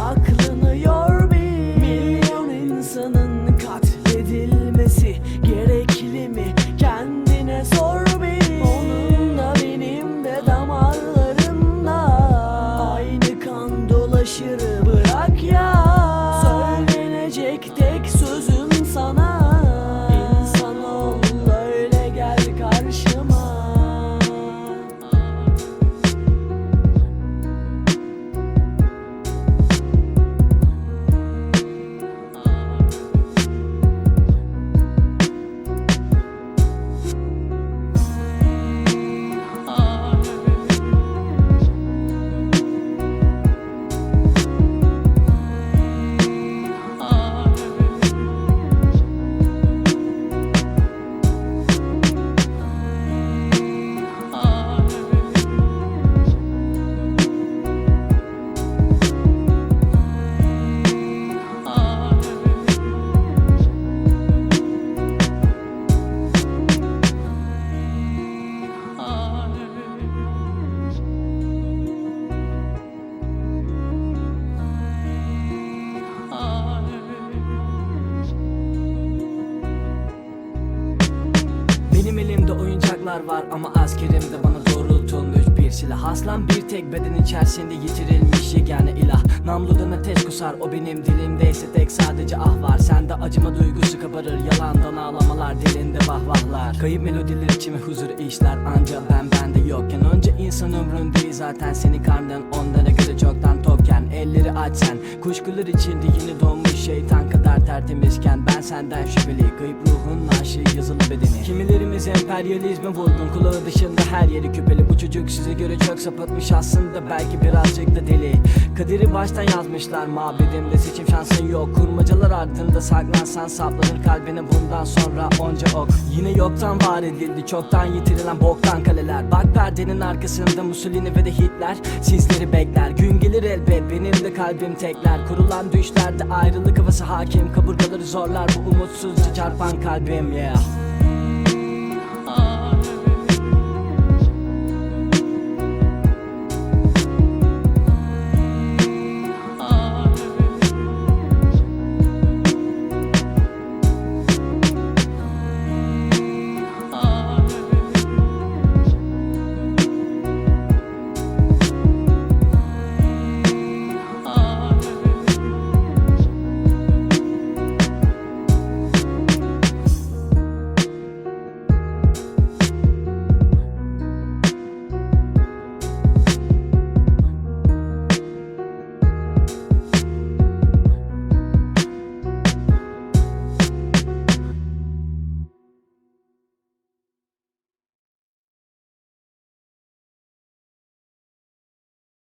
kalacak Benim elimde oyuncaklar var ama askerimde bana doğrultulmuş bir silah. Aslan bir tek beden içerisinde yitirilmiş yegane ilah. Namludan ateş kusar o benim dilimdeyse tek sadece ah var. Sende acıma duygusu kabarır yalandan ağlamalar dilinde vahvahlar Kayıp melodiler içime huzur işler anca ben bende yokken. Önce insan ömründeyiz zaten seni karnın onlara göre çoktan tokken Elleri aç sen kuşkular içinde yeni doğmuş şeytan kadar tertemizken Ben senden şüpheli kayıp ruhun aşığı yazılı bedeni. Kimilerimiz emperyalizme vurgun kulağı dışında her yeri küpeli. Bu çocuk size göre çok sapıtmış aslında belki birazcık da deli. Kaderi baştan yazmışlar mabedimde seçim şansın yok. Kurmacalar ardında saklansan saplanır kalbine bundan sonra onca ok. Yine yoktan var edildi çoktan yitirilen boktan kaleler. Bak perdenin arkasında Mussolini ve de Hitler Sizleri bekler. Gün gelir elbet benim de kalbim tekler. Kurulan düşlerde ayrılık havası hakim. Kaburgaları zorlar bu umutsuzca çarpan kalbim yeah